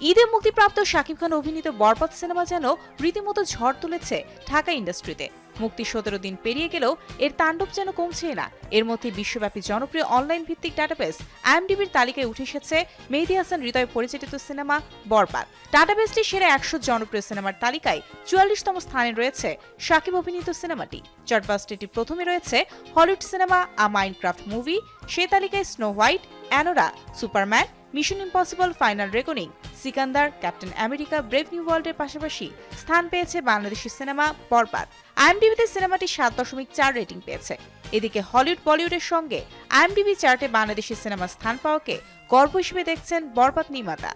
ঈদে মুক্তিপ্রাপ্ত শাকিব খান অভিনীত বরবাদ সিনেমা যেন রীতিমতো ঝড় তুলেছে ঢাকা ইন্ডাস্ট্রিতে। মুক্তি সতেরো দিন পেরিয়ে গেলেও এর তাণ্ডব যেন কমছে না। এর মধ্যে বিশ্বব্যাপী জনপ্রিয় অনলাইন ভিত্তিক ডাটাবেস আইএমডিবির তালিকায় উঠে এসেছে মেহেদি হাসান হৃদয় পরিচালিত সিনেমা বরবাদ ডাটাবেসটি সেরা একশো জনপ্রিয় সিনেমার তালিকায় চুয়াল্লিশতম স্থানে রয়েছে শাকিব অভিনীত সিনেমাটি। চার্টবাস্টিটি প্রথমে রয়েছে হলিউড সিনেমা আ মাইনক্রাফট মুভি। সে তালিকায় Snow White, Anora, Superman Mission Impossible Final Reckoning Sikandar, Captain America Brave New ওয়ার্ল্ডের পাশাপাশি স্থান পেয়েছে বাংলাদেশি সিনেমা বরবাদ। আইএমডিবিতে সিনেমাটি সাত দশমিক চার রেটিং পেয়েছে। এদিকে হলিউড বলিউডের সঙ্গে আইএমডিবি চার্টে বাংলাদেশি সিনেমা স্থান পাওয়াকে গর্ব হিসেবে দেখছেন বরপাত নির্মাতা।